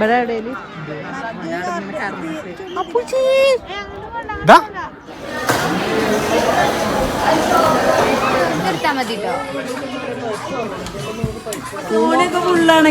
ഇവിടെ എവിടെയും? ദാ. നിർത്താൻ മതി കേട്ടോ ഫോണൊക്കെ ഫുൾ ആണ്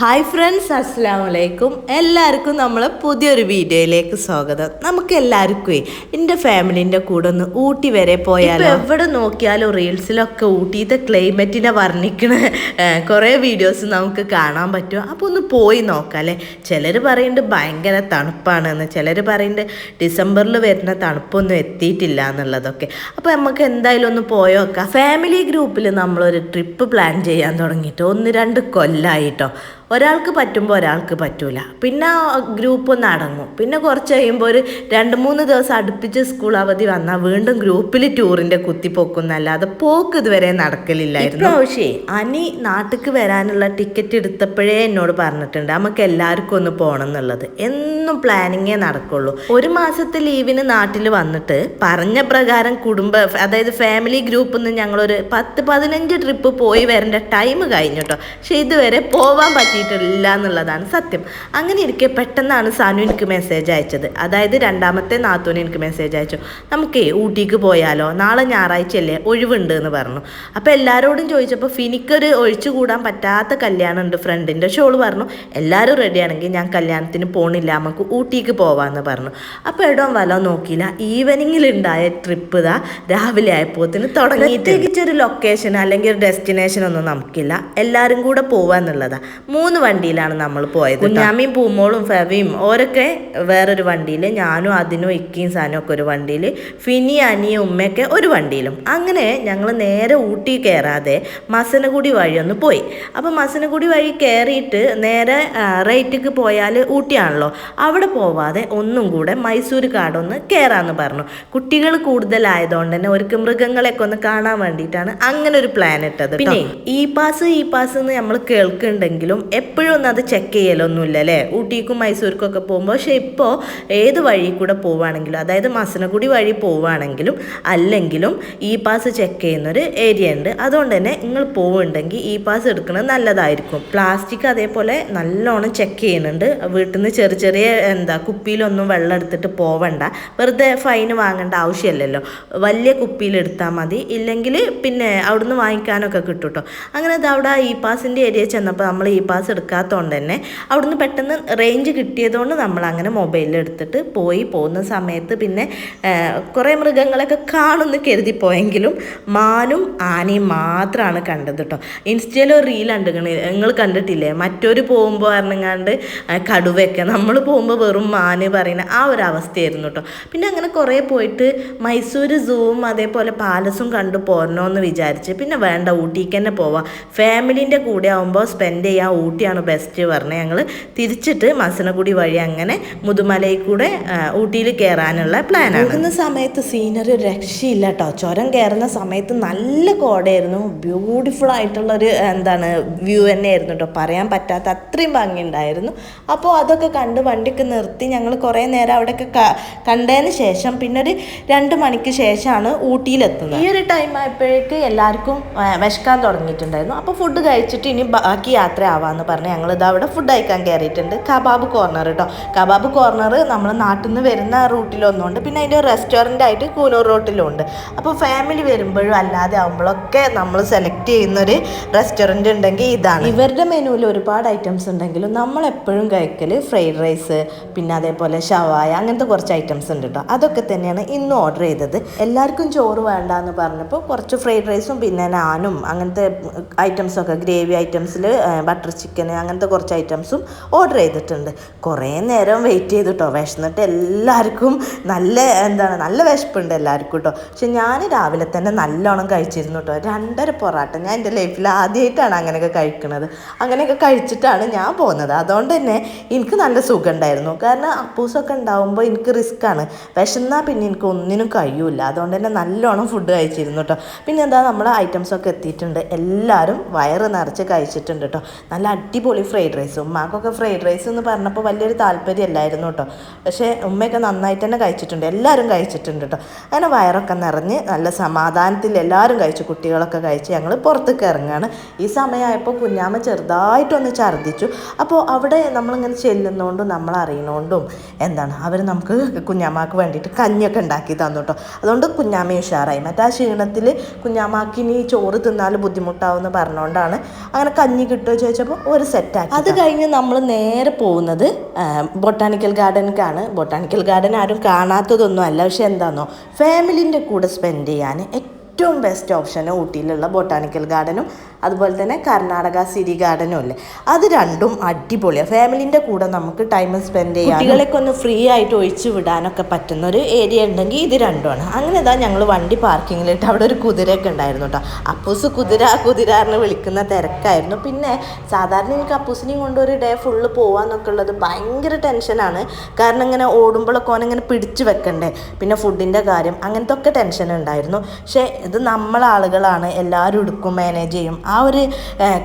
ഹായ് ഫ്രണ്ട്സ് അസ്സാം വലൈക്കും എല്ലാവർക്കും നമ്മൾ പുതിയൊരു വീഡിയോയിലേക്ക് സ്വാഗതം. നമുക്ക് എല്ലാവർക്കും എന്റെ ഫാമിലിന്റെ കൂടെ ഒന്ന് ഊട്ടി വരെ പോയാൽ എവിടെ നോക്കിയാലും റീൽസിലൊക്കെ ഊട്ടിയത്തെ ക്ലൈമറ്റിനെ വർണിക്കണ കുറേ വീഡിയോസ് നമുക്ക് കാണാൻ പറ്റും. അപ്പോൾ ഒന്ന് പോയി നോക്കാം അല്ലേ ചിലർ പറയുന്നുണ്ട് ഭയങ്കര തണുപ്പാണെന്ന്. ചിലർ പറയുന്നുണ്ട് ഡിസംബറിൽ വരുന്ന തണുപ്പൊന്നും എത്തിയിട്ടില്ല എന്നുള്ളതൊക്കെ. അപ്പോൾ നമുക്ക് എന്തായാലും ഒന്ന് പോയോ നോക്കാം. ഫാമിലി ഗ്രൂപ്പിൽ നമ്മളൊരു ട്രിപ്പ് പ്ലാൻ ചെയ്യാൻ തുടങ്ങിയിട്ട് ഒന്ന് രണ്ട് കൊല്ലായിട്ടോ. ഒരാൾക്ക് പറ്റുമ്പോൾ ഒരാൾക്ക് പറ്റൂല. പിന്നെ ഗ്രൂപ്പ് ഒന്ന് അടങ്ങും. പിന്നെ കുറച്ച് കഴിയുമ്പോൾ ഒരു രണ്ട് മൂന്ന് ദിവസം അടുപ്പിച്ച് സ്കൂൾ അവധി വന്നാൽ വീണ്ടും ഗ്രൂപ്പിൽ ടൂറിന്റെ കുത്തിപ്പോക്കുന്നല്ലാതെ പോക്ക് ഇതുവരെ നടക്കലില്ലായിരുന്നു. പക്ഷേ അനി നാട്ടിക്ക് വരാനുള്ള ടിക്കറ്റ് എടുത്തപ്പോഴേ എന്നോട് പറഞ്ഞിട്ടുണ്ട്. നമുക്ക് എല്ലാവർക്കും ഒന്ന് പോകണം എന്നുള്ളത്. എന്നും പ്ലാനിങ്ങേ നടക്കുള്ളൂ. ഒരു മാസത്തെ ലീവിന് നാട്ടിൽ വന്നിട്ട് പറഞ്ഞ പ്രകാരം കുടുംബ അതായത് ഫാമിലി ഗ്രൂപ്പിൽ നിന്ന് ഞങ്ങളൊരു പത്ത് പതിനഞ്ച് ട്രിപ്പ് പോയി വരേണ്ട ടൈം കഴിഞ്ഞു കേട്ടോ പക്ഷെ ഇതുവരെ പോവാൻ പറ്റിയിട്ടില്ല എന്നുള്ളതാണ് സത്യം. അങ്ങനെ ഇരിക്കെ പെട്ടെന്നാണ് സാനു എനിക്ക് മെസ്സേജ് അയച്ചത്. അതായത് രണ്ടാമത്തെ നാത്തൂന് എനിക്ക് മെസ്സേജ് അയച്ചു. നമുക്കേ ഊട്ടിക്ക് പോയാലോ? നാളെ ഞായറാഴ്ചയല്ലേ? ഒഴിവുണ്ട് എന്ന് പറഞ്ഞു. അപ്പോൾ എല്ലാവരോടും ചോദിച്ചപ്പോൾ ഫിനിക്കൊരു ഒഴിച്ചു കൂടാൻ പറ്റാത്ത കല്യാണം ഉണ്ട് ഫ്രണ്ടിന്റെ ഷോൾ പറഞ്ഞു എല്ലാവരും റെഡിയാണെങ്കിൽ ഞാൻ കല്യാണത്തിന് പോണില്ല. നമുക്ക് ഊട്ടിക്ക് പോവാമെന്ന് പറഞ്ഞു. അപ്പോൾ എടോ വല നോക്കിയില്ല. ഈവനിങ്ങിൽ ഉണ്ടായ ട്രിപ്പ് ഇതാ രാവിലെ ആയപ്പോത്തിന് തുടങ്ങി പ്രത്യേകിച്ചൊരു ലൊക്കേഷൻ അല്ലെങ്കിൽ ഒരു ഡെസ്റ്റിനേഷൻ ഒന്നും നമുക്കില്ല. എല്ലാവരും കൂടെ പോവാന്നുള്ളതാ. മൂന്ന് വണ്ടിയിലാണ് നമ്മൾ പോയത് കുഞ്ഞാമിയും പൂമോളും ഫെവിയും ഓരൊക്കെ വേറൊരു വണ്ടിയിൽ ഞാനും അതിനും ഇക്കിയും സാനും ഒക്കെ ഒരു വണ്ടിയിൽ ഫിനി അനിയും ഉമ്മയൊക്കെ ഒരു വണ്ടിയിലും. അങ്ങനെ ഞങ്ങൾ നേരെ ഊട്ടി കയറാതെ മസനഗുടി വഴി ഒന്ന് പോയി. അപ്പോൾ മസനഗുടി വഴി കയറിയിട്ട് നേരെ റേറ്റിക്ക് പോയാൽ ഊട്ടിയാണല്ലോ. അവിടെ പോവാതെ ഒന്നും കൂടെ മൈസൂർ കാടൊന്ന് കയറാമെന്ന് പറഞ്ഞു. കുട്ടികൾ കൂടുതലായതുകൊണ്ട് തന്നെ അവർക്ക് മൃഗങ്ങളെയൊക്കെ ഒന്ന് കാണാൻ വേണ്ടിയിട്ടാണ് അങ്ങനെ ഒരു പ്ലാൻ ഇട്ടത് പിന്നെ? ഈ പാസ് ഈ പാസ് എന്ന് നമ്മൾ കേൾക്കുന്നുണ്ടെങ്കിലും എപ്പോഴും ഒന്നും അത് ചെക്ക് ചെയ്യലൊന്നുമില്ല അല്ലേ? ഊട്ടിക്കും മൈസൂർക്കും ഒക്കെ പോകുമ്പോൾ പക്ഷെ ഇപ്പോൾ ഏത് വഴി കൂടെ പോവുകയാണെങ്കിലും അതായത് മസനഗുടി വഴി പോവുകയാണെങ്കിലും അല്ലെങ്കിലും ഇ പാസ് ചെക്ക് ചെയ്യുന്നൊരു ഏരിയ ഉണ്ട്. അതുകൊണ്ട് തന്നെ നിങ്ങൾ പോവുന്നുണ്ടെങ്കിൽ ഇ പാസ് എടുക്കുന്നത് നല്ലതായിരിക്കും. പ്ലാസ്റ്റിക് അതേപോലെ നല്ലോണം ചെക്ക് ചെയ്യുന്നുണ്ട്. വീട്ടിൽ നിന്ന് ചെറിയ ചെറിയ എന്താ കുപ്പിയിലൊന്നും വെള്ളം എടുത്തിട്ട് പോവണ്ട. വെറുതെ ഫൈൻ വാങ്ങേണ്ട ആവശ്യമില്ലല്ലോ. വലിയ കുപ്പിയിൽ എടുത്താൽ മതി. ഇല്ലെങ്കിൽ പിന്നെ അവിടുന്ന് വാങ്ങിക്കാനൊക്കെ കിട്ടും കേട്ടോ അങ്ങനെ അത് അവിടെ ഇ പാസിന്റെ ഏരിയ ചെന്നപ്പോൾ നമ്മൾ ഇ പാസ് എടുക്കാത്തതുകൊണ്ട് തന്നെ അവിടുന്ന് പെട്ടെന്ന് റേഞ്ച് കിട്ടിയതുകൊണ്ട് നമ്മൾ അങ്ങനെ മൊബൈലിൽ എടുത്തിട്ട് പോയി. പോകുന്ന സമയത്ത് പിന്നെ കുറേ മൃഗങ്ങളൊക്കെ കാണുമെന്ന് കരുതി പോയെങ്കിലും മാനും ആനയും മാത്രമാണ് കണ്ടത് കേട്ടോ ഇൻസ്റ്റയിൽ ഒരു റീൽ കണ്ടിക്കണേ നിങ്ങൾ കണ്ടിട്ടില്ലേ? മറ്റൊരു പോകുമ്പോൾ പറഞ്ഞങ്ങാണ്ട് കടുവയൊക്കെ. നമ്മൾ പോകുമ്പോൾ വെറും മാന് പറയുന്ന ആ ഒരു അവസ്ഥയായിരുന്നു കേട്ടോ പിന്നെ അങ്ങനെ കുറേ പോയിട്ട് മൈസൂർ സൂവും അതേപോലെ പാലസും കണ്ടു പോരണമെന്ന് വിചാരിച്ച്. പിന്നെ വേണ്ട ഊട്ടിക്ക് തന്നെ പോവാം ഫാമിലിന്റെ കൂടെ ആകുമ്പോൾ സ്പെൻഡ് ചെയ്യാൻ ഊട്ടിയാണ് ബെസ്റ്റ് പറഞ്ഞ് ഞങ്ങൾ തിരിച്ചിട്ട് മസനഗുടി വഴി അങ്ങനെ മുതുമലയിൽ കൂടെ ഊട്ടിയിൽ കയറാനുള്ള പ്ലാനാണ് പോകുന്ന സമയത്ത് സീനറി ഒരു രക്ഷയില്ല കേട്ടോ ചുരം കയറുന്ന സമയത്ത് നല്ല കോടയായിരുന്നു. ബ്യൂട്ടിഫുൾ ആയിട്ടുള്ളൊരു എന്താണ് വ്യൂ തന്നെയായിരുന്നു കേട്ടോ പറയാൻ പറ്റാത്ത അത്രയും ഭംഗിയുണ്ടായിരുന്നു. അപ്പോൾ അതൊക്കെ കണ്ട് വണ്ടിക്ക് നിർത്തി ഞങ്ങൾ കുറേ നേരം അവിടെയൊക്കെ കണ്ടതിന് ശേഷം പിന്നെ ഒരു രണ്ട് മണിക്ക് ശേഷമാണ് ഊട്ടിയിലെത്തുന്നത്. ഈ ഒരു ടൈം ആയപ്പോഴേക്ക് എല്ലാവർക്കും വിശക്കാൻ തുടങ്ങിയിട്ടുണ്ടായിരുന്നു. അപ്പോൾ ഫുഡ് കഴിച്ചിട്ട് ഇനി ബാക്കി യാത്ര ആവാന്ന് പറഞ്ഞ് ഞങ്ങൾ ഇത് അവിടെ ഫുഡ് കഴിക്കാൻ കയറിയിട്ടുണ്ട്. കബാബ് കോർണർ കേട്ടോ കബാബ് കോർണർ നമ്മൾ നാട്ടിൽ നിന്ന് വരുന്ന റൂട്ടിലൊന്നുമുണ്ട് പിന്നെ അതിന്റെ റെസ്റ്റോറന്റ് ആയിട്ട് കൂനൂർ റോട്ടിലും ഉണ്ട്. അപ്പോൾ ഫാമിലി വരുമ്പോഴും അല്ലാതെ ആകുമ്പോഴൊക്കെ നമ്മൾ സെലക്ട് ചെയ്യുന്നൊരു റെസ്റ്റോറന്റ് ഉണ്ടെങ്കിൽ ഇതാണ്. ഇവരുടെ മെനുവിൽ ഒരുപാട് ഐറ്റംസ് ഉണ്ടെങ്കിലും നമ്മൾ എപ്പോഴും കഴിക്കൽ ഫ്രൈഡ് റൈസ് പിന്നെ അതേപോലെ ഷവായ അങ്ങനത്തെ കുറച്ച് ഐറ്റംസ് ഉണ്ട് കേട്ടോ അതൊക്കെ തന്നെയാണ് ഇന്ന് ഓർഡർ ചെയ്തത്. എല്ലാവർക്കും ചോറ് വേണ്ട എന്ന് പറഞ്ഞപ്പോൾ കുറച്ച് ഫ്രൈഡ് റൈസും പിന്നെ നാനും അങ്ങനത്തെ ഐറ്റംസൊക്കെ ഗ്രേവി ഐറ്റംസിൽ ബട്ടർ ചിക്കൻ അങ്ങനത്തെ കുറച്ച് ഐറ്റംസും ഓർഡർ ചെയ്തിട്ടുണ്ട്. കുറേ നേരം വെയിറ്റ് ചെയ്തിട്ടോ. വിശന്നിട്ട് എല്ലാവർക്കും നല്ല എന്താണ് നല്ല വിശപ്പുണ്ട് എല്ലാവർക്കും കേട്ടോ പക്ഷെ ഞാൻ രാവിലെ തന്നെ നല്ലോണം കഴിച്ചിരുന്നു കേട്ടോ രണ്ടര പൊറാട്ട. ഞാൻ എന്റെ ലൈഫിൽ ആദ്യമായിട്ടാണ് അങ്ങനെയൊക്കെ കഴിക്കുന്നത് അങ്ങനെയൊക്കെ കഴിച്ചിട്ടാണ് ഞാൻ പോകുന്നത്. അതുകൊണ്ട് തന്നെ എനിക്ക് നല്ല സുഖം ഉണ്ടായിരുന്നു കാരണം അപ്പൂസൊക്കെ ഉണ്ടാവുമ്പോൾ എനിക്ക് റിസ്ക്കാണ് വിശന്നാൽ പിന്നെ എനിക്ക് ഒന്നിനും കഴിയൂല. അതുകൊണ്ട് തന്നെ നല്ലോണം ഫുഡ് കഴിച്ചിരുന്നു കേട്ടോ പിന്നെ എന്താ നമ്മുടെ ഐറ്റംസൊക്കെ എത്തിയിട്ടുണ്ട്. എല്ലാവരും വയറ് നിറച്ച് കഴിച്ചിട്ടുണ്ട് കേട്ടോ നല്ല അടിപൊളി ഫ്രൈഡ് റൈസ് ഉമ്മാക്കൊക്കെ ഫ്രൈഡ് റൈസ് എന്ന് പറഞ്ഞപ്പോൾ വലിയൊരു താല്പര്യമല്ലായിരുന്നു കേട്ടോ. പക്ഷേ ഉമ്മയൊക്കെ നന്നായിട്ട് തന്നെ കഴിച്ചിട്ടുണ്ട്. എല്ലാവരും കഴിച്ചിട്ടുണ്ട് കേട്ടോ. അങ്ങനെ വയറൊക്കെ നിറഞ്ഞ് നല്ല സമാധാനത്തിൽ എല്ലാവരും കഴിച്ചു. കുട്ടികളൊക്കെ കഴിച്ച് ഞങ്ങൾ പുറത്തേക്ക് ഇറങ്ങുകയാണ് ഈ സമയമായപ്പോൾ കുഞ്ഞാമ്മ ചെറുതായിട്ടൊന്ന് ഛർദ്ദിച്ചു. അപ്പോൾ അവിടെ നമ്മളിങ്ങനെ ചെല്ലുന്നതുകൊണ്ടും നമ്മൾ അറിയണോണ്ടും എന്താണ് അവർ നമുക്ക് കുഞ്ഞാമ്മക്ക് വേണ്ടിയിട്ട് കഞ്ഞിയൊക്കെ ഉണ്ടാക്കി തന്നു കേട്ടോ. അതുകൊണ്ട് കുഞ്ഞാമ്മ ഉഷാറായി. മറ്റേ ആ ക്ഷീണത്തിൽ കുഞ്ഞാമ്മക്ക് ഇനി ചോറ് തിന്നാൽ ബുദ്ധിമുട്ടാവുമെന്ന് പറഞ്ഞുകൊണ്ടാണ് അങ്ങനെ കഞ്ഞി കിട്ടുമോ ചോദിച്ചപ്പോൾ ഒരു സെറ്റാക്കി അത് കഴിഞ്ഞ് നമ്മൾ നേരെ പോകുന്നത് ബൊട്ടാണിക്കൽ ഗാർഡനിക്കാണ് ബൊട്ടാണിക്കൽ ഗാർഡൻ ആരും കാണാത്തതൊന്നും അല്ല പക്ഷെ എന്താണെന്നോ ഫാമിലിന്റെ കൂടെ സ്പെൻഡ് ചെയ്യാൻ ഏറ്റവും ബെസ്റ്റ് ഓപ്ഷൻ ഊട്ടിയിലുള്ള ബൊട്ടാണിക്കൽ ഗാർഡനും അതുപോലെ തന്നെ കർണാടക സിരി ഗാർഡനും അല്ലേ? അത് രണ്ടും അടിപൊളിയാണ് ഫാമിലിന്റെ കൂടെ നമുക്ക് ടൈം സ്പെൻഡ് ചെയ്യാം കുട്ടികളെയൊക്കെ ഒന്ന് ഫ്രീ ആയിട്ട് ഒഴിച്ചു വിടാനൊക്കെ പറ്റുന്ന ഒരു ഏരിയ ഉണ്ടെങ്കിൽ ഇത് രണ്ടുമാണ്. അങ്ങനെ ഇതാ ഞങ്ങൾ വണ്ടി പാർക്കിങ്ങിലിട്ട് അവിടെ ഒരു കുതിരയൊക്കെ ഉണ്ടായിരുന്നു കേട്ടോ അപ്പൂസ് കുതിര കുതിര എന്ന് വിളിക്കുന്ന തിരക്കായിരുന്നു. പിന്നെ സാധാരണ എനിക്ക് അപ്പൂസിനെയും കൊണ്ട് ഒരു ഡേ ഫുള്ള് പോകാമെന്നൊക്കെ ഉള്ളത് ഭയങ്കര ടെൻഷനാണ് കാരണം ഇങ്ങനെ ഓടുമ്പോഴൊക്കെ ഓനിങ്ങനെ പിടിച്ചു വെക്കണ്ടേ? പിന്നെ ഫുഡിന്റെ കാര്യം അങ്ങനത്തെ ഒക്കെ ടെൻഷൻ ഉണ്ടായിരുന്നു. പക്ഷേ ഇത് നമ്മൾ ആളുകളാണ് എല്ലാവരും എടുക്കും മാനേജ് ചെയ്യും. ആ ഒരു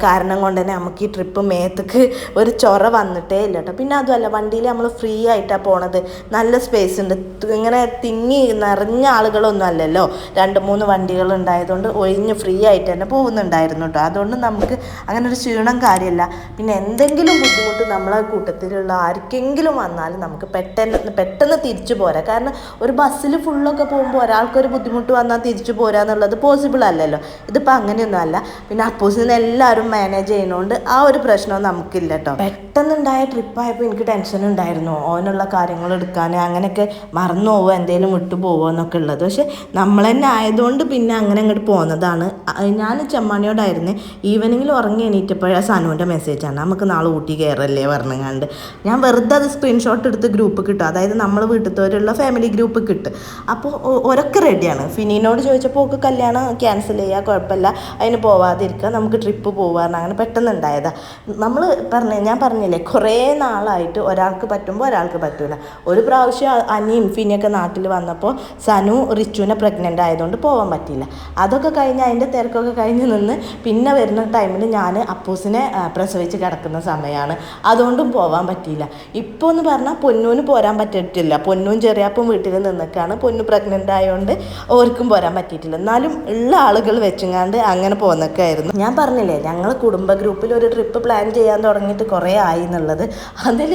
കാരണം കൊണ്ട് തന്നെ നമുക്ക് ഈ ട്രിപ്പ് മേത്തക്ക് ഒരു ചൊറ വന്നിട്ടേ ഇല്ല കേട്ടോ പിന്നെ അതുമല്ല വണ്ടിയിൽ നമ്മൾ ഫ്രീ ആയിട്ടാണ് പോണത്. നല്ല സ്പേസ് ഉണ്ട്. ഇങ്ങനെ തിങ്ങി നിറഞ്ഞ ആളുകളൊന്നും അല്ലല്ലോ. രണ്ട് മൂന്ന് വണ്ടികൾ ഉണ്ടായതുകൊണ്ട് ഒഴിഞ്ഞ് ഫ്രീ ആയിട്ട് തന്നെ പോകുന്നുണ്ടായിരുന്നു കേട്ടോ അതുകൊണ്ട് നമുക്ക് അങ്ങനെ ഒരു ക്ഷീണം കാര്യമല്ല പിന്നെ എന്തെങ്കിലും ബുദ്ധിമുട്ട് നമ്മളെ കൂട്ടത്തിലുള്ള ആർക്കെങ്കിലും വന്നാൽ നമുക്ക് പെട്ടെന്ന് പെട്ടെന്ന് തിരിച്ചു പോരാ. കാരണം ഒരു ബസ്സിൽ ഫുള്ളൊക്കെ പോകുമ്പോൾ ഒരാൾക്കൊരു ബുദ്ധിമുട്ട് വന്നാൽ തിരിച്ചു പോരാ എന്നുള്ളത് പോസിബിൾ അല്ലല്ലോ. ഇതിപ്പോൾ അങ്ങനെയൊന്നും അല്ല. പിന്നെ അപ്പോസിന്ന് എല്ലാവരും മാനേജ് ചെയ്യുന്നതുകൊണ്ട് ആ ഒരു പ്രശ്നവും നമുക്കില്ല കേട്ടോ പെട്ടെന്നുണ്ടായ ട്രിപ്പായപ്പോൾ എനിക്ക് ടെൻഷൻ ഉണ്ടായിരുന്നു. ഓനുള്ള കാര്യങ്ങൾ എടുക്കാൻ അങ്ങനെയൊക്കെ മറന്നു പോവോ? എന്തെങ്കിലും വിട്ടു പോവോ എന്നൊക്കെ ഉള്ളത്. പക്ഷെ നമ്മൾ തന്നെ ആയതുകൊണ്ട് പിന്നെ അങ്ങനെ അങ്ങോട്ട് പോകുന്നതാണ് ഞാൻ ചെമ്മാണിയോടായിരുന്നു. ഈവനിങ്ങിൽ ഉറങ്ങി എണീറ്റപ്പോഴാണ് സനുവിന്റെ ആണ്. നമുക്ക് നാളെ ഊട്ടി കയറല്ലേ പറഞ്ഞുകൊണ്ട് ഞാൻ വെറുതെ അത് സ്ക്രീൻഷോട്ട് എടുത്ത് ഗ്രൂപ്പ് കിട്ടും. അതായത് നമ്മൾ വീട്ടിൽ ഫാമിലി ഗ്രൂപ്പ് കിട്ടും. അപ്പോൾ ഒരൊക്കെ റെഡിയാണ് ഫിനീനോട് ചോദിച്ചപ്പോൾ ഒക്കെ കല്യാണം ക്യാൻസൽ ചെയ്യുക കുഴപ്പമില്ല. അതിന് പോവാതിരിക്കുക നമുക്ക് ട്രിപ്പ് പോവാന്ന് അങ്ങനെ പെട്ടെന്ന് ഉണ്ടായതാണ് നമ്മൾ പറഞ്ഞ ഞാൻ പറഞ്ഞില്ലേ കുറേ നാളായിട്ട് ഒരാൾക്ക് പറ്റുമ്പോൾ ഒരാൾക്ക് പറ്റൂല. ഒരു പ്രാവശ്യം അനിയും ഫിനിയൊക്കെ നാട്ടിൽ വന്നപ്പോൾ സനു റിച്ചുവിനെ പ്രഗ്നന്റ് ആയതുകൊണ്ട് പോകാൻ പറ്റിയില്ല. അതൊക്കെ കഴിഞ്ഞ് അതിന്റെ തിരക്കൊക്കെ കഴിഞ്ഞ് നിന്ന് പിന്നെ വരുന്ന ടൈമിൽ ഞാൻ അപ്പൂസിനെ പ്രസവിച്ച് കിടക്കുന്ന സമയമാണ് അതുകൊണ്ടും പോകാൻ പറ്റിയില്ല. ഇപ്പോൾ എന്ന് പറഞ്ഞാൽ പൊന്നൂന് പോരാൻ പറ്റിയിട്ടില്ല. പൊന്നും ചെറിയാപ്പം വീട്ടിൽ നിന്നൊക്കെയാണ് പൊന്നു പ്രഗ്നന്റ് ആയതുകൊണ്ട് ഓർക്കും പോരാൻ പറ്റിയിട്ടില്ല. എന്നാലും ഉള്ള ആളുകൾ വെച്ചുങ്ങാണ്ട് അങ്ങനെ പോന്നൊക്കെയായിരുന്നു. ഞാൻ പറഞ്ഞില്ലേ ഞങ്ങൾ കുടുംബ ഗ്രൂപ്പിൽ ഒരു ട്രിപ്പ് പ്ലാൻ ചെയ്യാൻ തുടങ്ങിയിട്ട് കുറേ ആയി എന്നുള്ളത്. അതിൽ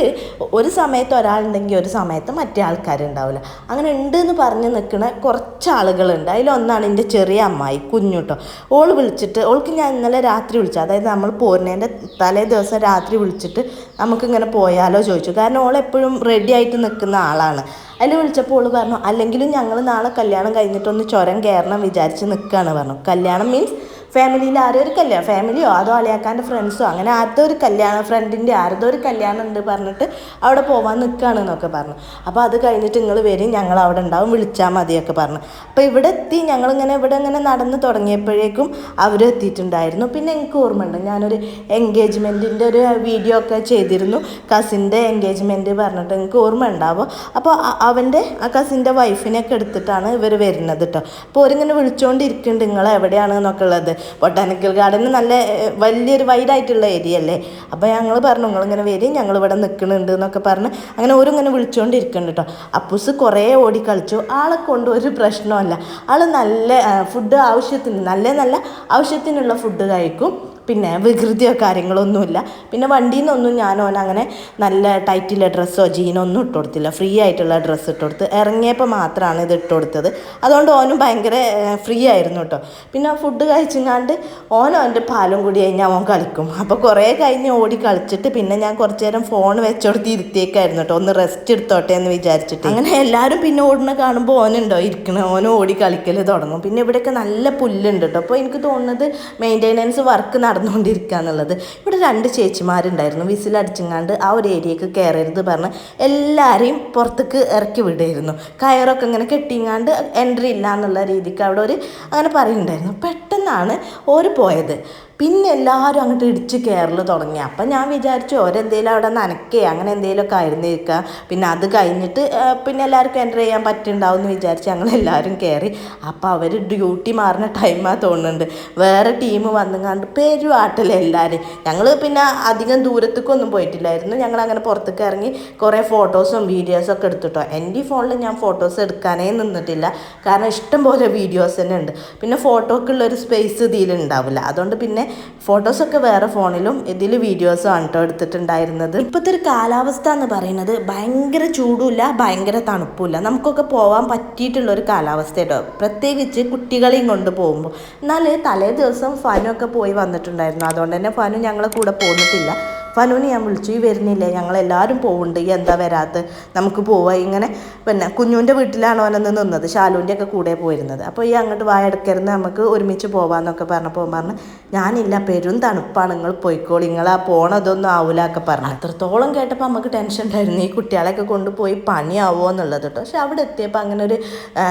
ഒരു സമയത്ത് ഒരാളുണ്ടെങ്കിൽ ഒരു സമയത്ത് മറ്റേ ആൾക്കാരുണ്ടാവില്ല. അങ്ങനെ ഉണ്ട് എന്ന് പറഞ്ഞ് നിൽക്കുന്ന കുറച്ച് ആളുകളുണ്ട്. അതിലൊന്നാണ് എന്റെ ചെറിയ അമ്മായി കുഞ്ഞുട്ടോ ഓൾ വിളിച്ചിട്ട് ഓൾക്ക് ഞാൻ ഇന്നലെ രാത്രി വിളിച്ചു. അതായത് നമ്മൾ പോരുന്നതിന്റെ തലേ ദിവസം രാത്രി വിളിച്ചിട്ട് നമുക്കിങ്ങനെ പോയാലോ ചോദിച്ചു. കാരണം ഓൾ എപ്പോഴും റെഡി ആയിട്ട് നിൽക്കുന്ന ആളാണ്. അതിൽ വിളിച്ചപ്പോൾ പറഞ്ഞു അല്ലെങ്കിലും ഞങ്ങൾ നാളെ കല്യാണം കഴിഞ്ഞിട്ടൊന്ന് ചുരം കയറണം വിചാരിച്ച് നിൽക്കുകയാണ് പറഞ്ഞു. കല്യാണം മീൻസ് ഫാമിലിയിൽ ആരോ ഒരു കല്യാണം ഫാമിലിയോ? അതോ അളിയാക്കാന്റെ ഫ്രണ്ട്സോ? അങ്ങനെ ആരുടെ ഒരു കല്യാണം ഫ്രണ്ടിന്റെ ആരുടെ ഒരു കല്യാണം ഉണ്ട് പറഞ്ഞിട്ട് അവിടെ പോവാൻ നിൽക്കുകയാണ് എന്നൊക്കെ പറഞ്ഞു. അപ്പോൾ അത് കഴിഞ്ഞിട്ട് നിങ്ങൾ വരും ഞങ്ങൾ അവിടെ ഉണ്ടാവും വിളിച്ചാൽ മതിയൊക്കെ പറഞ്ഞു. അപ്പോൾ ഇവിടെ എത്തി ഞങ്ങളിങ്ങനെ ഇവിടെ ഇങ്ങനെ നടന്ന് തുടങ്ങിയപ്പോഴേക്കും അവർ എത്തിയിട്ടുണ്ടായിരുന്നു. പിന്നെ എനിക്ക് ഓർമ്മയുണ്ട് ഞാനൊരു എൻഗേജ്മെന്റിന്റെ ഒരു വീഡിയോ ഒക്കെ ചെയ്തിരുന്നു. കസിന്റെ എൻഗേജ്മെന്റ് പറഞ്ഞിട്ട് എനിക്ക് ഓർമ്മ ഉണ്ടാവും അപ്പോൾ അവന്റെ ആ കസിന്റെ വൈഫിനെയൊക്കെ എടുത്തിട്ടാണ് ഇവർ വരുന്നത് കേട്ടോ. അപ്പോൾ അവരിങ്ങനെ വിളിച്ചുകൊണ്ടിരിക്കുന്നുണ്ട് നിങ്ങൾ എവിടെയാണ് എന്നൊക്കെ ഉള്ളത്. ബൊട്ടാനിക്കൽ ഗാർഡന് നല്ല വലിയൊരു വൈഡായിട്ടുള്ള ഏരിയ അല്ലേ അപ്പോൾ ഞങ്ങൾ പറഞ്ഞു നിങ്ങളിങ്ങനെ വരും ഞങ്ങൾ ഇവിടെ നിൽക്കുന്നുണ്ട് എന്നൊക്കെ പറഞ്ഞ് അങ്ങനെ ഓരിങ്ങനെ വിളിച്ചുകൊണ്ടിരിക്കുന്നുണ്ട് കേട്ടോ അപ്പൂസ് കുറേ ഓടി കളിച്ചു. ആളെ കൊണ്ട് ഒരു പ്രശ്നമല്ല ആൾ നല്ല ഫുഡ് ആവശ്യത്തിന് നല്ല നല്ല ആവശ്യത്തിനുള്ള ഫുഡ് കഴിക്കും. പിന്നെ വികൃതിയോ കാര്യങ്ങളൊന്നുമില്ല. പിന്നെ വണ്ടിയിൽ നിന്നൊന്നും ഞാൻ അങ്ങനെ നല്ല ടൈറ്റിലെ ഡ്രസ്സോ ജീനോ ഒന്നും ഇട്ട് കൊടുത്തില്ല ഫ്രീ ആയിട്ടുള്ള ഡ്രസ്സ് ഇട്ട് കൊടുത്ത് ഇറങ്ങിയപ്പോൾ മാത്രമാണ് ഇത് ഇട്ട് കൊടുത്തത് അതുകൊണ്ട് ഓനും ഭയങ്കര ഫ്രീ ആയിരുന്നു കേട്ടോ പിന്നെ ഫുഡ് കഴിച്ചങ്ങാണ്ട് ഓൻ ഓന്റെ പാലും കൂടി കഴിഞ്ഞാൽ ഓൻ കളിക്കും. അപ്പോൾ കുറേ കഴിഞ്ഞ് ഓടി കളിച്ചിട്ട് പിന്നെ ഞാൻ കുറച്ച് നേരം ഫോൺ വെച്ചോടുത്ത് ഇരുത്തിയേക്കായിരുന്നു കേട്ടോ ഒന്ന് റെസ്റ്റ് എടുത്തോട്ടെ എന്ന് വിചാരിച്ചിട്ട്. അങ്ങനെ എല്ലാവരും പിന്നെ ഓടുന്ന കാണുമ്പോൾ ഓനുണ്ടോ? ഇരിക്കണം. ഓനും ഓടി കളിക്കൽ തുടങ്ങും. പിന്നെ ഇവിടെയൊക്കെ നല്ല പുല്ലുണ്ട് കേട്ടോ അപ്പോൾ എനിക്ക് തോന്നുന്നത് മെയിന്റെനൻസ് വർക്ക് നടന്നുകൊണ്ടിരിക്കുക എന്നുള്ളത് ഇവിടെ രണ്ട് ചേച്ചിമാരുണ്ടായിരുന്നു. വിസിലടിച്ചങ്ങാണ്ട് ആ ഒരു ഏരിയക്ക് കയറരുത് പറഞ്ഞ് എല്ലാവരെയും പുറത്തേക്ക് ഇറക്കി വിടുമായിരുന്നു കയറൊക്കെ ഇങ്ങനെ കെട്ടിങ്ങാണ്ട് എൻട്രി ഇല്ല എന്നുള്ള രീതിക്ക് അവിടെ ഒരു അങ്ങനെ പറയുന്നുണ്ടായിരുന്നു. പെട്ടെന്നാണ് ഓര് പോയത്. പിന്നെ എല്ലാവരും അങ്ങോട്ട് ഇടിച്ച് കയറൽ തുടങ്ങി. അപ്പം ഞാൻ വിചാരിച്ചു ഓരെന്തേലും അവിടെ നനക്കേ അങ്ങനെ എന്തെങ്കിലുമൊക്കെ ആയിരുന്നിരിക്കുക പിന്നെ അത് കഴിഞ്ഞിട്ട് പിന്നെ എല്ലാവർക്കും എന്റർ ചെയ്യാൻ പറ്റുന്നുണ്ടാവും എന്ന് വിചാരിച്ച് ഞങ്ങൾ എല്ലാവരും കയറി അപ്പോൾ അവർ ഡ്യൂട്ടി മാറുന്ന ടൈമാണ് തോന്നുന്നുണ്ട്. വേറെ ടീം വന്നുങ്ങാണ്ട് പെരുവാട്ടില്ല എല്ലാവരും ഞങ്ങൾ പിന്നെ അധികം ദൂരത്തേക്കൊന്നും പോയിട്ടില്ലായിരുന്നു. ഞങ്ങൾ അങ്ങനെ പുറത്തേക്ക് ഇറങ്ങി കുറേ ഫോട്ടോസും വീഡിയോസും ഒക്കെ എടുത്തിട്ടോ. എന്റെ ഫോണിൽ ഞാൻ ഫോട്ടോസ് എടുക്കാനേ നിന്നിട്ടില്ല. കാരണം ഇഷ്ടം പോലെ വീഡിയോസ് തന്നെ ഉണ്ട്. പിന്നെ ഫോട്ടോക്കുള്ള ഒരു സ്പേസ് ഇതിൽ ഉണ്ടാവില്ല അതുകൊണ്ട് പിന്നെ ഫോട്ടോസൊക്കെ വേറെ ഫോണിലും ഇതിൽ വീഡിയോസും ആണ് എടുത്തിട്ടുണ്ടായിരുന്നത്. ഇപ്പോഴത്തെ ഒരു കാലാവസ്ഥ എന്ന് പറയുന്നത് ഭയങ്കര ചൂടുമില്ല ഭയങ്കര തണുപ്പുമില്ല. നമുക്കൊക്കെ പോകാൻ പറ്റിയിട്ടുള്ള ഒരു കാലാവസ്ഥ പ്രത്യേകിച്ച് കുട്ടികളെയും കൊണ്ട് പോകുമ്പോൾ. എന്നാൽ തലേ ദിവസം ഫാനൊക്കെ പോയി വന്നിട്ടുണ്ടായിരുന്നു. അതുകൊണ്ട് തന്നെ ഫാനും ഞങ്ങളെ കൂടെ പോന്നിട്ടില്ല. ഫനുവിന് ഞാൻ വിളിച്ചു. ഈ വരുന്നില്ലേ? ഞങ്ങളെല്ലാവരും പോകുന്നുണ്ട് ഈ എന്താ വരാത്ത? നമുക്ക് പോവാ. ഇങ്ങനെ പിന്നെ കുഞ്ഞുവിന്റെ വീട്ടിലാണ് ഓനന്ന് നിന്നത്. ശാലുവിന്റെ ഒക്കെ കൂടെ പോയിരുന്നത്. അപ്പോൾ ഈ അങ്ങോട്ട് വായടക്കരുന്ന് നമുക്ക് ഒരുമിച്ച് പോവാന്നൊക്കെ പറഞ്ഞപ്പോൾ പറഞ്ഞ് ഞാനില്ല പെരും തണുപ്പാണ്. നിങ്ങൾ പോയിക്കോളി. നിങ്ങൾ ആ പോണതൊന്നും ആവൂല ഒക്കെ പറഞ്ഞു. അത്രത്തോളം കേട്ടപ്പോൾ നമുക്ക് ടെൻഷൻ ഉണ്ടായിരുന്നു. ഈ കുട്ടികളെയൊക്കെ കൊണ്ടുപോയി പണിയാവോ എന്നുള്ളത് കേട്ടോ. പക്ഷെ അവിടെ എത്തിയപ്പോൾ അങ്ങനെ ഒരു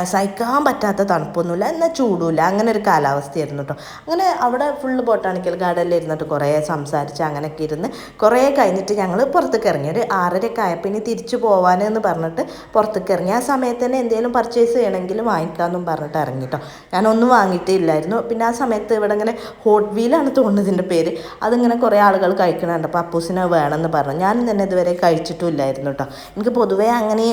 സഹിക്കാൻ പറ്റാത്ത തണുപ്പൊന്നുമില്ല. എന്നാൽ ചൂടുമില്ല. അങ്ങനെ ഒരു കാലാവസ്ഥയായിരുന്നു കേട്ടോ. അങ്ങനെ അവിടെ ഫുള്ള് ബോട്ടാണിക്കൽ ഗാർഡനിൽ ഇരുന്നിട്ട് കുറേ സംസാരിച്ച് അങ്ങനെയൊക്കെ ഇരുന്ന് കുറേ കഴിഞ്ഞിട്ട് ഞങ്ങൾ പുറത്തേക്ക് ഇറങ്ങി. ഒരു ആറരയൊക്കെ ആയപ്പോൾ ഇനി തിരിച്ചു പോവാനെന്ന് പറഞ്ഞിട്ട് പുറത്തേക്ക് ഇറങ്ങി. ആ സമയത്ത് തന്നെ എന്തെങ്കിലും പർച്ചേസ് ചെയ്യണമെങ്കിൽ വാങ്ങിക്കാമെന്നും പറഞ്ഞിട്ട് ഇറങ്ങി കേട്ടോ ഞാനൊന്നും വാങ്ങിയിട്ടില്ലായിരുന്നു. പിന്നെ ആ സമയത്ത് ഇവിടെ ഇങ്ങനെ ഹോട്ട് വീലാണ് തോന്നുന്നതിന്റെ പേര്. അതിങ്ങനെ കുറേ ആളുകൾ കഴിക്കണുണ്ട് അപ്പോൾ അപ്പൂസിനെ വേണമെന്ന് പറഞ്ഞു. ഞാൻ തന്നെ ഇതുവരെ കഴിച്ചിട്ടും ഇല്ലായിരുന്നു കേട്ടോ എനിക്ക് പൊതുവേ അങ്ങനെ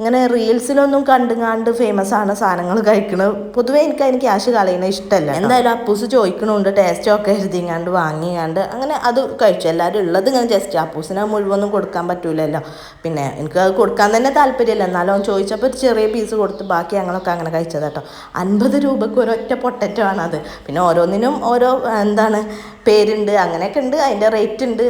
ഇങ്ങനെ റീൽസിലൊന്നും കണ്ടുങ്ങാണ്ട് ഫേമസ് ആണ് സാധനങ്ങൾ കഴിക്കണത് പൊതുവേ എനിക്ക് അതിന് ക്യാഷ് കളയുന്നത് ഇഷ്ടമല്ല എന്തായാലും അപ്പൂസ് ചോദിക്കണുണ്ട് ടേസ്റ്റ് ഒക്കെ എഴുതിങ്ങാണ്ട് വാങ്ങിയാണ്ട് അങ്ങനെ അത് കഴിച്ചു. എല്ലാവരും ഉള്ളത് ഇങ്ങനെ ജസ്റ്റ് അപ്പൂസിന് മുഴുവനും കൊടുക്കാൻ പറ്റൂലല്ലോ. പിന്നെ എനിക്ക് അത് കൊടുക്കാൻ തന്നെ താല്പര്യമില്ല. എന്നാലും അവൻ ചോദിച്ചപ്പോൾ ഒരു ചെറിയ പീസ് കൊടുത്ത് ബാക്കി ഞങ്ങളൊക്കെ അങ്ങനെ കഴിച്ചത് കേട്ടോ അൻപത് രൂപക്ക് ഒരൊറ്റ പൊട്ടറ്റോ ആണ് അത് പിന്നെ ഓരോന്നിനും ഓരോ എന്താണ് പേരുണ്ട് അങ്ങനെയൊക്കെ ഉണ്ട് അതിന്റെ റേറ്റ് ഉണ്ട്.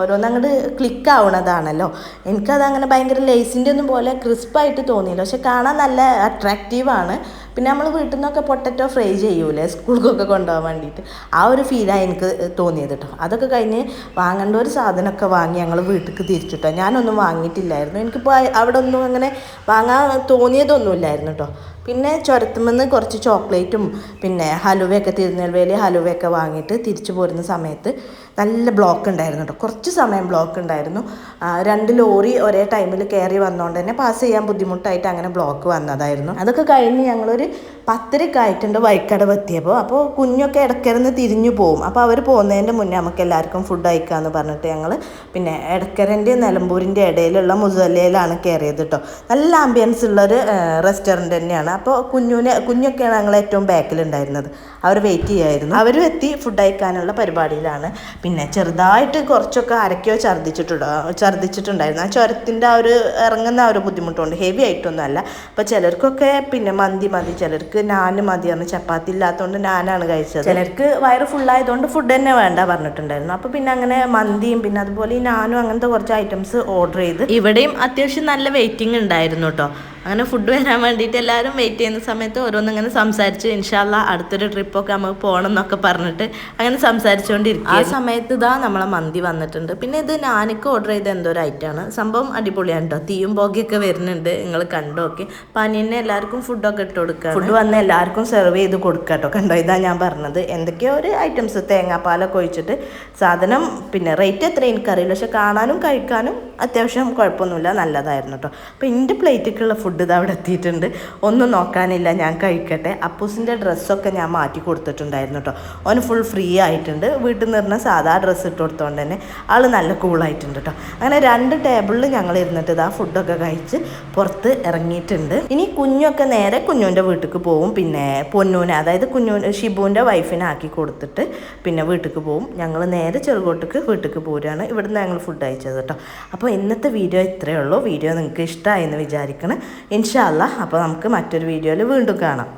ഓരോന്നങ്ങോട്ട് ക്ലിക്ക് ആവണതാണല്ലോ. എനിക്കത് അങ്ങനെ ഭയങ്കര ലേസിന്റെ ഒന്നും പോലെ ക്രിസ്പായിട്ട് തോന്നിയില്ല. പക്ഷെ കാണാൻ നല്ല അട്രാക്റ്റീവാണ് പിന്നെ നമ്മൾ വീട്ടിൽ നിന്നൊക്കെ പൊട്ടറ്റോ ഫ്രൈ ചെയ്യൂലേ? സ്കൂളിലൊക്കെ കൊണ്ടുപോകാൻ വേണ്ടിയിട്ട് ആ ഒരു ഫീലാണ് എനിക്ക് തോന്നിയത് കേട്ടോ. അതൊക്കെ കഴിഞ്ഞ് വാങ്ങേണ്ട ഒരു സാധനമൊക്കെ വാങ്ങി ഞങ്ങൾ വീട്ടിലേക്ക് തിരിച്ചിട്ടോ. ഞാനൊന്നും വാങ്ങിയിട്ടില്ലായിരുന്നു. എനിക്കിപ്പോൾ അവിടെ ഒന്നും അങ്ങനെ വാങ്ങാൻ തോന്നിയതൊന്നുമില്ലായിരുന്നു കേട്ടോ. പിന്നെ ചുരത്തുമെന്ന് കുറച്ച് ചോക്ലേറ്റും പിന്നെ ഹലുവയൊക്കെ തിരുനെൽവേലി ഹലുവയൊക്കെ വാങ്ങിയിട്ട് തിരിച്ചു പോരുന്ന സമയത്ത് നല്ല ബ്ലോക്ക് ഉണ്ടായിരുന്നു കേട്ടോ കുറച്ച് സമയം ബ്ലോക്ക് ഉണ്ടായിരുന്നു. രണ്ട് ലോറി ഒരേ ടൈമിൽ കയറി വന്നുകൊണ്ട് തന്നെ പാസ് ചെയ്യാൻ ബുദ്ധിമുട്ടായിട്ട് അങ്ങനെ ബ്ലോക്ക് വന്നതായിരുന്നു. അതൊക്കെ കഴിഞ്ഞ് ഞങ്ങളൊരു പത്തരക്ക് ആയിട്ടുണ്ട് വൈക്കടവ് എത്തിയപ്പോൾ. അപ്പോൾ കുഞ്ഞൊക്കെ ഇടക്കരന്ന് തിരിഞ്ഞു പോകും അപ്പോൾ അവർ പോകുന്നതിന്റെ മുന്നേ നമുക്ക് എല്ലാവർക്കും ഫുഡ് അയക്കാമെന്ന് പറഞ്ഞിട്ട് ഞങ്ങൾ പിന്നെ ഇടക്കരന്റെയും നിലമ്പൂരിന്റെ ഇടയിലുള്ള മുസല്ലയിലാണ് കയറിയത് കേട്ടോ. നല്ല ആംബിയൻസ് ഉള്ളൊരു റെസ്റ്റോറന്റ് തന്നെയാണ്. അപ്പോൾ കുഞ്ഞുവിനെ കുഞ്ഞൊക്കെയാണ് ഞങ്ങൾ ഏറ്റവും ബാക്കിലുണ്ടായിരുന്നത് അവർ വെയിറ്റ് ചെയ്യായിരുന്നു. അവരും എത്തി ഫുഡ് അയക്കാനുള്ള പരിപാടിയിലാണ്. പിന്നെ ചെറുതായിട്ട് കുറച്ചൊക്കെ അരക്കോ ഛർദ്ദിച്ചിട്ടുണ്ടോ ഛർദ്ദിച്ചിട്ടുണ്ടായിരുന്നു. ആ ചുരത്തിന്റെ ആ ഒരു ഇറങ്ങുന്ന ആ ഒരു ബുദ്ധിമുട്ടുണ്ട്. ഹെവി ആയിട്ടൊന്നും അല്ല അപ്പോൾ ചിലർക്കൊക്കെ പിന്നെ മന്തി മതി ചിലർക്ക് നാന് മതിയാണ് ചപ്പാത്തി ഇല്ലാത്തതുകൊണ്ട് നാനാണ് കഴിച്ചത്. ചിലർക്ക് വയറ് ഫുള്ളായതുകൊണ്ട് ഫുഡ് തന്നെ വേണ്ട പറഞ്ഞിട്ടുണ്ടായിരുന്നു. അപ്പോൾ പിന്നെ അങ്ങനെ മന്തിയും പിന്നെ അതുപോലെ ഈ നാനും അങ്ങനത്തെ കുറച്ച് ഐറ്റംസ് ഓർഡർ ചെയ്ത് ഇവിടെയും അത്യാവശ്യം നല്ല വെയിറ്റിംഗ് ഉണ്ടായിരുന്നു കേട്ടോ അങ്ങനെ ഫുഡ് വരാൻ വേണ്ടിയിട്ട് എല്ലാവരും വെയിറ്റ് ചെയ്യുന്ന സമയത്ത് ഓരോന്നിങ്ങനെ സംസാരിച്ച് ഇൻഷാല്ല അടുത്തൊരു ട്രിപ്പൊക്കെ നമുക്ക് പോകണം എന്നൊക്കെ പറഞ്ഞിട്ട് അങ്ങനെ സംസാരിച്ചുകൊണ്ടിരിക്കും ആ സമയത്ത് ഇതാ നമ്മളെ മന്തി വന്നിട്ടുണ്ട്. പിന്നെ ഇത് ഞാനൊക്കെ ഓർഡർ ചെയ്ത എന്തോ ഒരു ഐറ്റമാണ് സംഭവം അടിപൊളിയാണ് കേട്ടോ തീയും പോകിയൊക്കെ വരുന്നുണ്ട്. നിങ്ങൾ കണ്ടോക്കെ പനീനെ എല്ലാവർക്കും ഫുഡൊക്കെ ഇട്ട് കൊടുക്കുക ഫുഡ് വന്ന് എല്ലാവർക്കും സെർവ് ചെയ്ത് കൊടുക്കുക കേട്ടോ കണ്ടോ? ഇതാ ഞാൻ പറഞ്ഞത്. എന്തൊക്കെയോ ഒരു ഐറ്റംസ് തേങ്ങാപ്പാലൊക്കെ ഒഴിച്ചിട്ട് സാധനം പിന്നെ റേറ്റ് എത്ര എനിക്കറിയില്ല. പക്ഷെ കാണാനും കഴിക്കാനും അത്യാവശ്യം കുഴപ്പമൊന്നുമില്ല നല്ലതായിരുന്നു കേട്ടോ അപ്പോൾ എന്റെ പ്ലേറ്റിലേക്കുള്ള ഫുഡ് ഇത് അവിടെ എത്തിയിട്ടുണ്ട്. ഒന്നും നോക്കാനില്ല ഞാൻ കഴിക്കട്ടെ. അപ്പൂസിന്റെ ഡ്രസ്സൊക്കെ ഞാൻ മാറ്റി കൊടുത്തിട്ടുണ്ടായിരുന്നു കേട്ടോ അവന് ഫുൾ ഫ്രീ ആയിട്ടുണ്ട്. വീട്ടിൽ നിന്ന് ഇരുന്ന സാധാ ഡ്രസ്സ് ഇട്ട് കൊടുത്തോണ്ട് തന്നെ ആൾ നല്ല കൂളായിട്ടുണ്ട് കേട്ടോ അങ്ങനെ രണ്ട് ടേബിളിൽ ഞങ്ങൾ ഇരുന്നിട്ട് ഇതാ ഫുഡൊക്കെ കഴിച്ച് പുറത്ത് ഇറങ്ങിയിട്ടുണ്ട്. ഇനി കുഞ്ഞൊക്കെ നേരെ കുഞ്ഞുവിന്റെ വീട്ടിലേക്ക് പോവും. പിന്നെ പൊന്നൂനെ അതായത് കുഞ്ഞു ഷിബുവിന്റെ വൈഫിനെ ആക്കി കൊടുത്തിട്ട് പിന്നെ വീട്ടിലേക്ക് പോവും. ഞങ്ങൾ നേരെ ചെറുകോട്ടക്ക് വീട്ടിലേക്ക് പോരുകയാണ്. ഇവിടുന്ന് ഞങ്ങൾ ഫുഡ് അയച്ചത് കേട്ടോ അപ്പോൾ ഇന്നത്തെ വീഡിയോ ഇത്രയേ ഉള്ളൂ. വീഡിയോ നിങ്ങൾക്ക് ഇഷ്ടമായി എന്ന് വിചാരിക്കണം ഇൻഷാല്ല അപ്പോൾ നമുക്ക് മറ്റൊരു വീഡിയോയിൽ വീണ്ടും കാണാം.